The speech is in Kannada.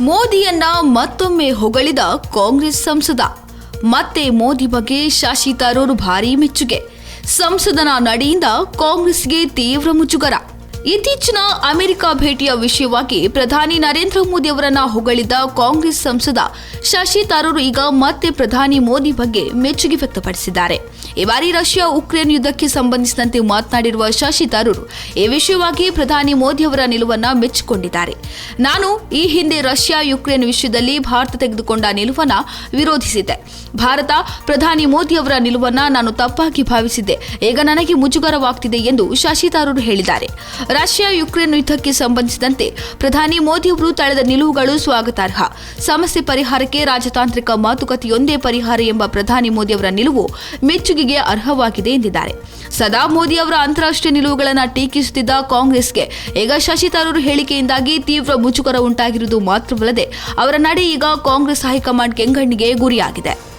ಮೋದಿಯನ್ನ ಮತ್ತೊಮ್ಮೆ ಹೊಗಳಿದ ಕಾಂಗ್ರೆಸ್ ಸಂಸದ. ಮತ್ತೆ ಮೋದಿ ಬಗ್ಗೆ ಶಾಶಿ ತರೂರ್ ಭಾರೀ ಮೆಚ್ಚುಗೆ. ಸಂಸದನ ನಡೆಯಿಂದ ಕಾಂಗ್ರೆಸ್ಗೆ ತೀವ್ರ ಮುಜುಗರ. ಇತ್ತೀಚಿನ ಅಮೆರಿಕ ಭೇಟಿಯ ವಿಷಯವಾಗಿ ಪ್ರಧಾನಿ ನರೇಂದ್ರ ಮೋದಿ ಅವರನ್ನ ಹೊಗಳಿದ್ದ ಕಾಂಗ್ರೆಸ್ ಸಂಸದ ಶಶಿ ತರೂರ್ ಈಗ ಮತ್ತೆ ಪ್ರಧಾನಿ ಮೋದಿ ಬಗ್ಗೆ ಮೆಚ್ಚುಗೆ ವ್ಯಕ್ತಪಡಿಸಿದ್ದಾರೆ. ಈ ಬಾರಿ ರಷ್ಯಾ ಉಕ್ರೇನ್ ಯುದ್ಧಕ್ಕೆ ಸಂಬಂಧಿಸಿದಂತೆ ಮಾತನಾಡಿರುವ ಶಶಿ ತರೂರ್ ಈ ವಿಷಯವಾಗಿ ಪ್ರಧಾನಿ ಮೋದಿ ಅವರ ನಿಲುವನ್ನ ಮೆಚ್ಚಿಕೊಂಡಿದ್ದಾರೆ. ನಾನು ಈ ಹಿಂದೆ ರಷ್ಯಾ ಯುಕ್ರೇನ್ ವಿಷಯದಲ್ಲಿ ಭಾರತ ತೆಗೆದುಕೊಂಡ ನಿಲುವನ್ನ ವಿರೋಧಿಸಿದೆ ಭಾರತ ಪ್ರಧಾನಿ ಮೋದಿ ಅವರ ನಿಲುವನ್ನ ನಾನು ತಪ್ಪಾಗಿ ಭಾವಿಸಿದ್ದೆ. ಈಗ ನನಗೆ ಮುಜುಗರವಾಗ್ತಿದೆ ಎಂದು ಶಶಿ ತರೂರ್ ಹೇಳಿದ್ದಾರೆ. ರಷ್ಯಾ ಯುಕ್ರೇನ್ ಯುದ್ಧಕ್ಕೆ ಸಂಬಂಧಿಸಿದಂತೆ ಪ್ರಧಾನಿ ಮೋದಿ ಅವರು ತಳೆದ ನಿಲುವುಗಳು ಸ್ವಾಗತಾರ್ಹ. ಸಮಸ್ಯೆ ಪರಿಹಾರಕ್ಕೆ ರಾಜತಾಂತ್ರಿಕ ಮಾತುಕತೆಯೊಂದೇ ಪರಿಹಾರ ಎಂಬ ಪ್ರಧಾನಿ ಮೋದಿ ಅವರ ನಿಲುವು ಮೆಚ್ಚುಗೆಗೆ ಅರ್ಹವಾಗಿದೆ ಎಂದಿದ್ದಾರೆ. ಸದಾ ಮೋದಿ ಅವರ ಅಂತಾರಾಷ್ಟ್ರೀಯ ನಿಲುವುಗಳನ್ನು ಟೀಕಿಸುತ್ತಿದ್ದ ಕಾಂಗ್ರೆಸ್ಗೆ ಈಗ ಶಶಿ ತರೂರ್ ಹೇಳಿಕೆಯಿಂದಾಗಿ ತೀವ್ರ ಮುಜುಗರ ಉಂಟಾಗಿರುವುದು ಮಾತ್ರವಲ್ಲದೆ, ಅವರ ನಡೆ ಈಗ ಕಾಂಗ್ರೆಸ್ ಹೈಕಮಾಂಡ್ ಕೆಂಗಣ್ಣಿಗೆ ಗುರಿಯಾಗಿದೆ.